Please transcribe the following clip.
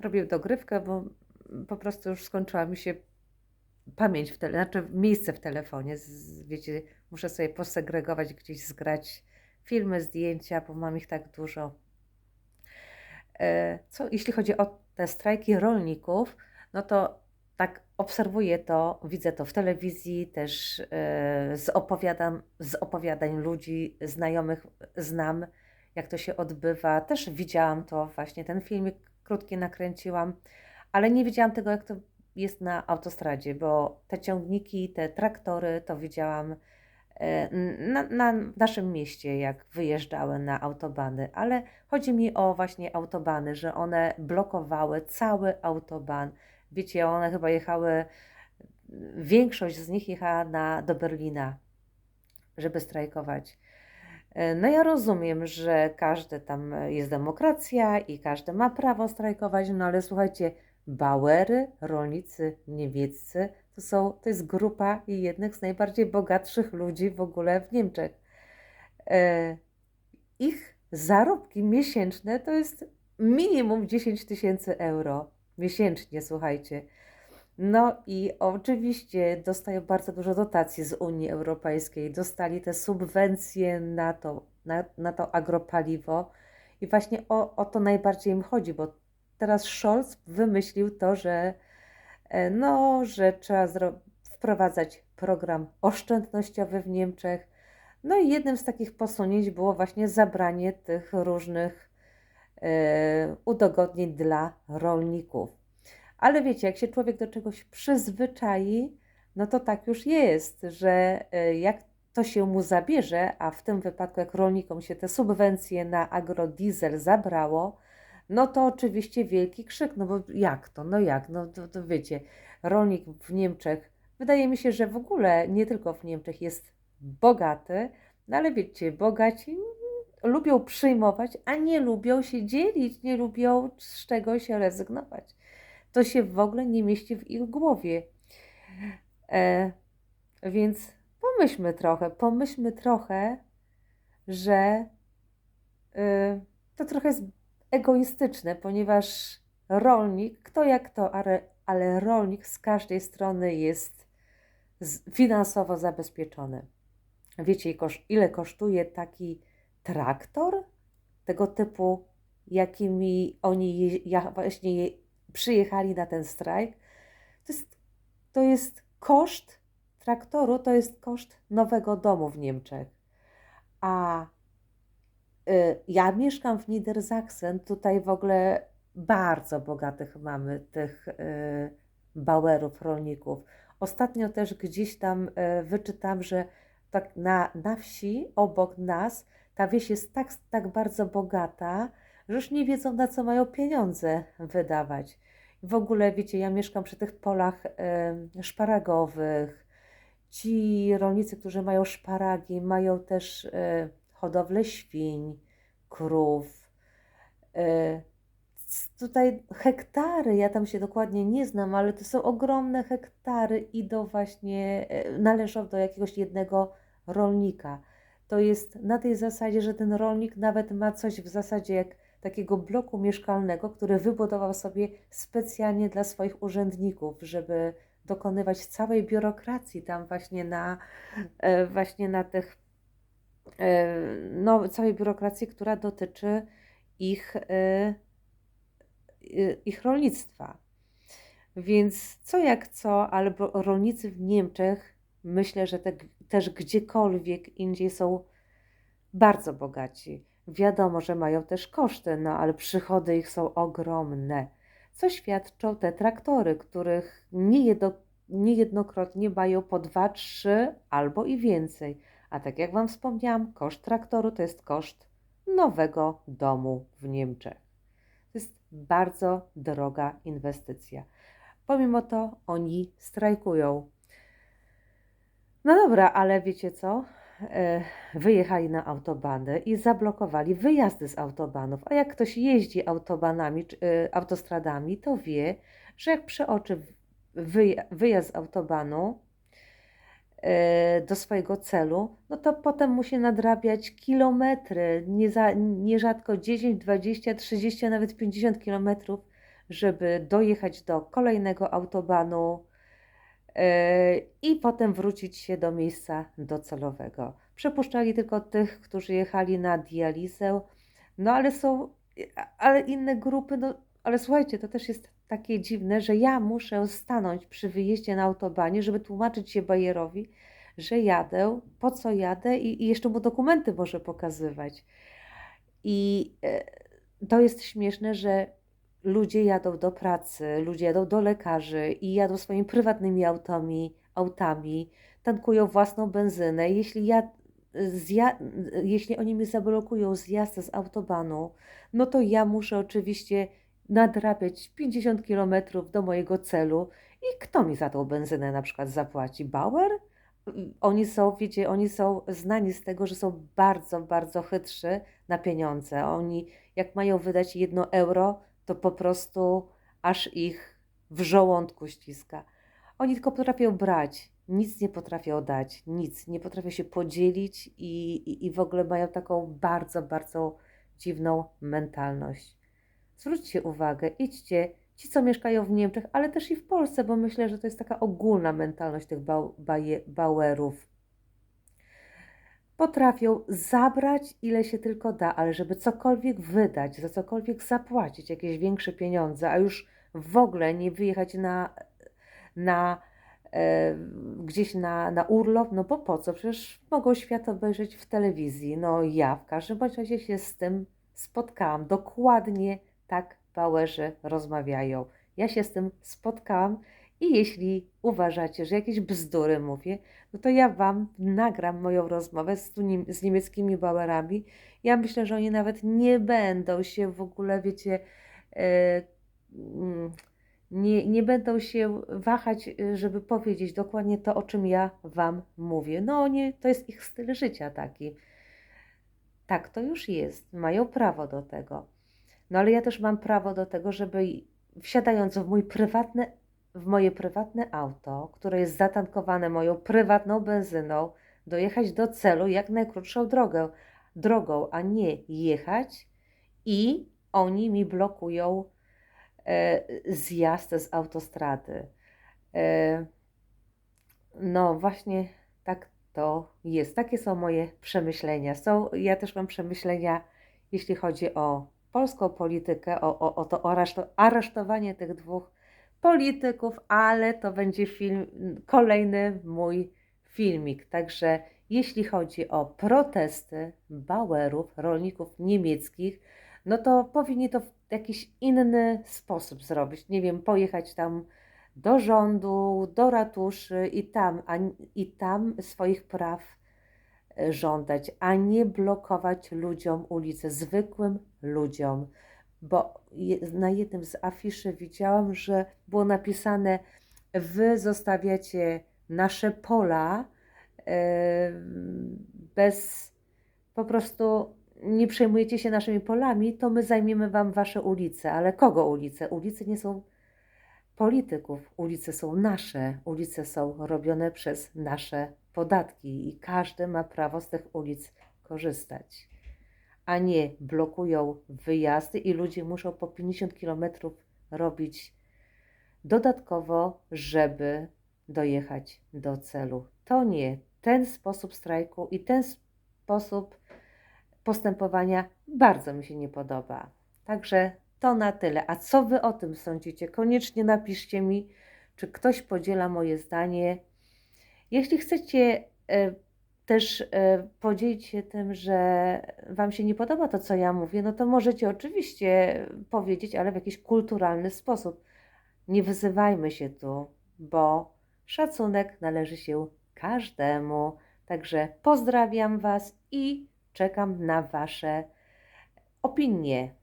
robię dogrywkę, bo po prostu już skończyła mi się pamięć w tele, znaczy miejsce w telefonie. Z, wiecie, muszę sobie posegregować, gdzieś zgrać filmy, zdjęcia, bo mam ich tak dużo. E, Co jeśli chodzi o te strajki rolników, no to tak obserwuję to, widzę to w telewizji, też e, z, opowiadam, z opowiadań ludzi, znajomych znam, jak to się odbywa. Też widziałam to, właśnie ten filmik krótki nakręciłam, ale nie widziałam tego, jak to jest na autostradzie, bo te ciągniki, te traktory, to widziałam e, na, na naszym mieście, jak wyjeżdżały na autobany, ale chodzi mi o właśnie autobany, że one blokowały cały autoban. Wiecie, one chyba jechały, większość z nich jechała na, do Berlina, żeby strajkować. E, No ja rozumiem, że każdy tam jest demokracja i każdy ma prawo strajkować, no ale słuchajcie, Bauery, rolnicy niemieccy, to są, to jest grupa jednych z najbardziej bogatszych ludzi w ogóle w Niemczech. E, ich zarobki miesięczne to jest minimum 10 tysięcy euro miesięcznie, słuchajcie. No i oczywiście dostają bardzo dużo dotacji z Unii Europejskiej. Dostali te subwencje na to, na, na to agropaliwo. I właśnie o, o to najbardziej im chodzi, bo teraz Scholz wymyślił to, że e, no, że trzeba wprowadzać program oszczędnościowy w Niemczech. No i jednym z takich posunięć było właśnie zabranie tych różnych e, udogodnień dla rolników. Ale wiecie, jak się człowiek do czegoś przyzwyczai, no to tak już jest, że e, jak to się mu zabierze, a w tym wypadku jak rolnikom się te subwencje na agrodiesel zabrało, no to oczywiście wielki krzyk, no bo jak to, no jak, no to, to wiecie, rolnik w Niemczech, wydaje mi się, że w ogóle nie tylko w Niemczech jest bogaty, no ale wiecie, bogaci lubią przyjmować, a nie lubią się dzielić, nie lubią z czegoś rezygnować. To się w ogóle nie mieści w ich głowie. E, więc pomyślmy trochę, pomyślmy trochę, że y, to trochę jest egoistyczne, ponieważ rolnik, kto jak to, ale, ale rolnik z każdej strony jest finansowo zabezpieczony. Wiecie, ile kosztuje taki traktor tego typu, jakimi oni je, właśnie przyjechali na ten strajk? To jest, to jest koszt traktoru, to jest koszt nowego domu w Niemczech. A y, ja mieszkam w Niedersachsen, tutaj w ogóle bardzo bogatych mamy tych y, bauerów, rolników. Ostatnio też gdzieś tam y, wyczytam, że tak na, na wsi obok nas ta wieś jest tak, tak bardzo bogata, że już nie wiedzą na co mają pieniądze wydawać. W ogóle wiecie, ja mieszkam przy tych polach y, szparagowych. Ci rolnicy, którzy mają szparagi, mają też y, hodowlę świń, krów. Y, tutaj hektary, ja tam się dokładnie nie znam, ale to są ogromne hektary, idą właśnie, y, należą do jakiegoś jednego rolnika. To jest na tej zasadzie, że ten rolnik nawet ma coś w zasadzie jak takiego bloku mieszkalnego, który wybudował sobie specjalnie dla swoich urzędników, żeby dokonywać całej biurokracji tam właśnie na, e, właśnie na tych, e, no, całej biurokracji, która dotyczy ich, e, ich rolnictwa. Więc co jak co, ale bo- rolnicy w Niemczech myślę, że te, też gdziekolwiek indziej są bardzo bogaci. Wiadomo, że mają też koszty, no ale przychody ich są ogromne. Co świadczą te traktory, których niejedno, niejednokrotnie mają po dwa, trzy albo i więcej. A tak jak Wam wspomniałam, koszt traktoru to jest koszt nowego domu w Niemczech. To jest bardzo droga inwestycja. Pomimo to oni strajkują. No dobra, ale wiecie co? E, Wyjechali na autobany i zablokowali wyjazdy z autobanów. A jak ktoś jeździ autobanami, e, autostradami, to wie, że jak przeoczy wyja- wyjazd z autobanu e, do swojego celu, no to potem musi nadrabiać kilometry, nie za, nierzadko 10, 20, 30, a nawet 50 kilometrów, żeby dojechać do kolejnego autobanu i potem wrócić się do miejsca docelowego. Przepuszczali tylko tych, którzy jechali na dializę, no ale są, ale inne grupy, no ale słuchajcie, to też jest takie dziwne, że ja muszę stanąć przy wyjeździe na autobanie, żeby tłumaczyć się bajerowi, że jadę, po co jadę i, i jeszcze mu dokumenty może pokazywać. I e, to jest śmieszne, że ludzie jadą do pracy, ludzie jadą do lekarzy i jadą swoimi prywatnymi autami, autami tankują własną benzynę. Jeśli ja zja- jeśli oni mi zablokują zjazd z autobanu, no to ja muszę oczywiście nadrabiać 50 km do mojego celu i kto mi za tą benzynę na przykład zapłaci? Bauer? Oni są, wiecie, oni są znani z tego, że są bardzo, bardzo chytrzy na pieniądze. Oni, jak mają wydać jedno euro, to po prostu aż ich w żołądku ściska. Oni tylko potrafią brać, nic nie potrafią dać, nic, nie potrafią się podzielić i, i, i w ogóle mają taką bardzo, bardzo dziwną mentalność. Zwróćcie uwagę, idźcie, ci co mieszkają w Niemczech, ale też i w Polsce, bo myślę, że to jest taka ogólna mentalność tych bał, baje, Bauerów. Potrafią zabrać ile się tylko da, ale żeby cokolwiek wydać, za cokolwiek zapłacić jakieś większe pieniądze, a już w ogóle nie wyjechać na, na e, gdzieś na, na urlop, no bo po co? Przecież mogą świat obejrzeć w telewizji. No ja w każdym razie się z tym spotkałam. Dokładnie tak Bauerzy rozmawiają. Ja się z tym spotkałam i jeśli uważacie, że jakieś bzdury mówię, no to ja Wam nagram moją rozmowę z, z niemieckimi Bauerami. Ja myślę, że oni nawet nie będą się w ogóle, wiecie, e, mm, nie, nie będą się wahać, żeby powiedzieć dokładnie to, o czym ja Wam mówię. No oni, to jest ich styl życia taki. Tak to już jest, mają prawo do tego. No ale ja też mam prawo do tego, żeby wsiadając w mój prywatny, w moje prywatne auto, które jest zatankowane moją prywatną benzyną, dojechać do celu jak najkrótszą drogę, drogą, a nie jechać i oni mi blokują e, zjazd z autostrady. E, no właśnie tak to jest. Takie są moje przemyślenia. Są, ja też mam przemyślenia, jeśli chodzi o polską politykę, o, o, o to aresztowanie tych dwóch polityków, ale to będzie film, kolejny mój filmik. Także jeśli chodzi o protesty Bauerów, rolników niemieckich, no to powinni to w jakiś inny sposób zrobić. Nie wiem, pojechać tam do rządu, do ratuszy i tam, a, i tam swoich praw żądać, a nie blokować ludziom ulicy, zwykłym ludziom. Bo na jednym z afiszy widziałam, że było napisane: Wy zostawiacie nasze pola bez po prostu nie przejmujecie się naszymi polami, to my zajmiemy wam wasze ulice. Ale kogo ulice? Ulice nie są polityków, ulice są nasze, ulice są robione przez nasze podatki i każdy ma prawo z tych ulic korzystać, a nie blokują wyjazdy i ludzie muszą po 50 km robić dodatkowo, żeby dojechać do celu. To nie ten sposób strajku i ten sposób postępowania bardzo mi się nie podoba. Także to na tyle. A co wy o tym sądzicie? Koniecznie napiszcie mi, czy ktoś podziela moje zdanie jeśli chcecie e, też e, podzielić się tym, że Wam się nie podoba to, co ja mówię, no to możecie oczywiście powiedzieć, ale w jakiś kulturalny sposób. Nie wyzywajmy się tu, bo szacunek należy się każdemu. Także pozdrawiam Was i czekam na Wasze opinie.